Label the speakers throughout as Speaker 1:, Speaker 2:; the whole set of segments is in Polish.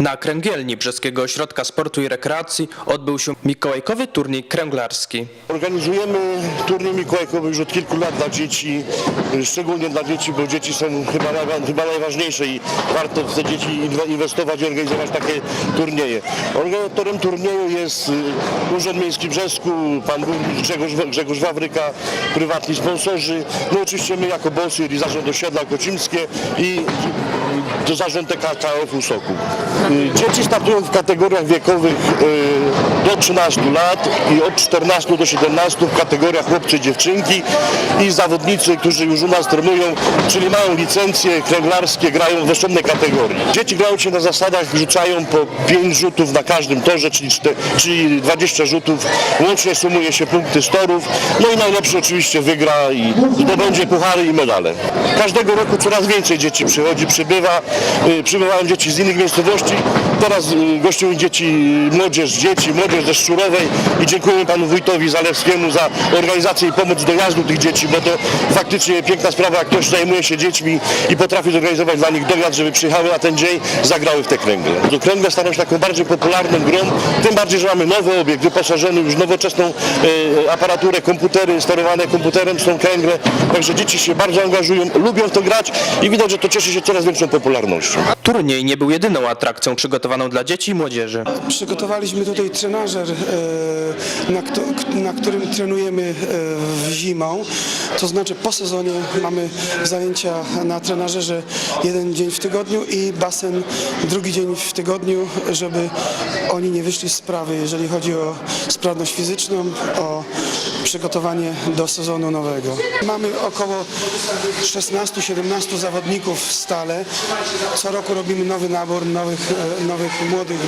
Speaker 1: Na kręgielni Brzeskiego Ośrodka Sportu i Rekreacji odbył się mikołajkowy turniej kręglarski.
Speaker 2: Organizujemy turniej mikołajkowy już od kilku lat dla dzieci, szczególnie dla dzieci, bo dzieci są chyba, chyba najważniejsze i warto w te dzieci inwe- inwestować i organizować takie turnieje. Organizatorem turnieju jest y, Urząd Miejski Brzesku, pan Grzegorz, Grzegorz Wawryka, prywatni sponsorzy, no oczywiście my jako BOSIR i Zarząd Osiedla Kocimskie i to zarząd TKKF-u Soku. Y, Dzieci startują w kategoriach wiekowych y, do 13 lat i od 14 do 17 w kategoriach chłopcy dziewczynki i zawodnicy, którzy już u nas trenują, czyli mają licencje kręglarskie, grają w osobnej kategorii. Dzieci grają się na zasadach, rzucają po 5 rzutów na każdym torze, czyli, czte- czyli 20 rzutów, łącznie sumuje się punkty z torów, no i najlepszy oczywiście wygra i zdobędzie puchary i medale. Każdego roku coraz więcej dzieci przychodzi, przybywa, y, przybywają dzieci z innych miejscowości, teraz y, gością dzieci, młodzież, dzieci, młodzież ze Szczurowej i dziękujemy panu wójtowi Zalewskiemu za organizację i pomoc dojazdu tych dzieci, bo to faktycznie piękna sprawa, jak ktoś zajmuje się dziećmi i potrafi zorganizować dla nich dojazd, żeby przyjechały na ten dzień, zagrały w te kręgle. Kręgle staną się taką bardziej popularną grą, tym bardziej, że mamy nowy obiekt, wyposażony już nowoczesną e, aparaturę, komputery sterowane komputerem są kręgle, także dzieci się bardzo angażują, lubią w to grać i widać, że to cieszy się coraz większą popularnością.
Speaker 1: Turniej nie był jedyną atrakcją przygotowaną dla dzieci i młodzieży.
Speaker 3: Przygotowaliśmy tutaj trenażer, e, na, kto, na którym trenujemy e, zimą. To znaczy po sezonie mamy zajęcia na trenażerze jeden dzień w tygodniu i basen drugi dzień w tygodniu, żeby oni nie wyszli z sprawy, jeżeli chodzi o sprawność fizyczną, o przygotowanie do sezonu nowego. Mamy około 16-17 zawodników stale. Co roku robimy nowy nabór nowych, e, nowych młodych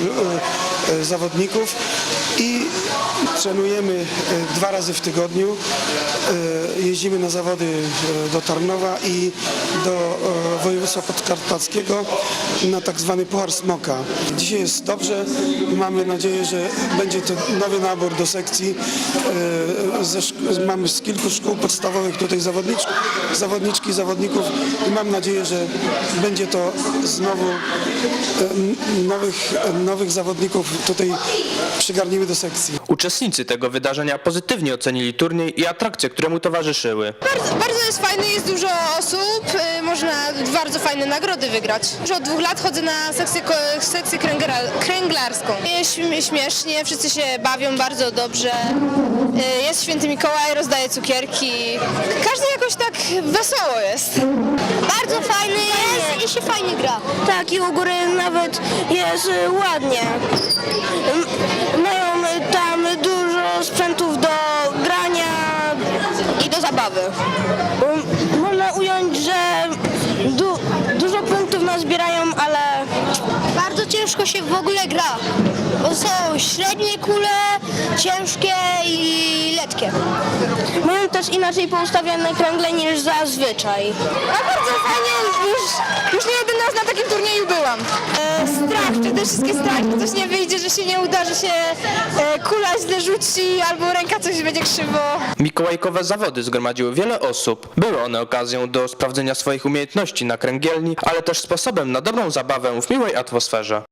Speaker 3: e, e, zawodników i trenujemy e, dwa razy w tygodniu. E, Jeździmy na zawody e, do Tarnowa i do województwa podkarpackiego na tak zwany Puchar Smoka. Dzisiaj jest dobrze. Mamy nadzieję, że będzie to nowy nabór do sekcji. Mamy z kilku szkół podstawowych tutaj zawodniczki, zawodniczki, zawodników i mam nadzieję, że będzie to znowu nowych, nowych zawodników tutaj do sekcji.
Speaker 1: Uczestnicy tego wydarzenia pozytywnie ocenili turniej i atrakcje, które mu towarzyszyły.
Speaker 4: Bardzo, bardzo jest fajny, jest dużo osób, y, można bardzo fajne nagrody wygrać. Już od dwóch lat chodzę na sekcję, ko- sekcję kręgla- kręglarską. Jest śm- śmiesznie, wszyscy się bawią bardzo dobrze. Y, Jest święty Mikołaj, rozdaje cukierki. Każdy jakoś tak wesoło jest.
Speaker 5: Bardzo fajny jest i się fajnie gra. Tak, i u góry nawet jest y, ładnie. M- Można ująć, że du dużo punktów nazbierają, ale ciężko się w ogóle gra. Bo są średnie kule, ciężkie i letkie. Mają też inaczej poustawione kręgle niż zazwyczaj.
Speaker 4: A bardzo fajnie, już, już nie jeden raz na takim turnieju byłam. E, strach, przede wszystkim strach, że coś nie wyjdzie, że się nie uda, że się e, kula źle rzuci albo ręka coś będzie krzywo.
Speaker 1: Mikołajkowe zawody zgromadziły wiele osób. Były one okazją do sprawdzenia swoich umiejętności na kręgielni, ale też sposobem na dobrą zabawę w miłej atmosferze.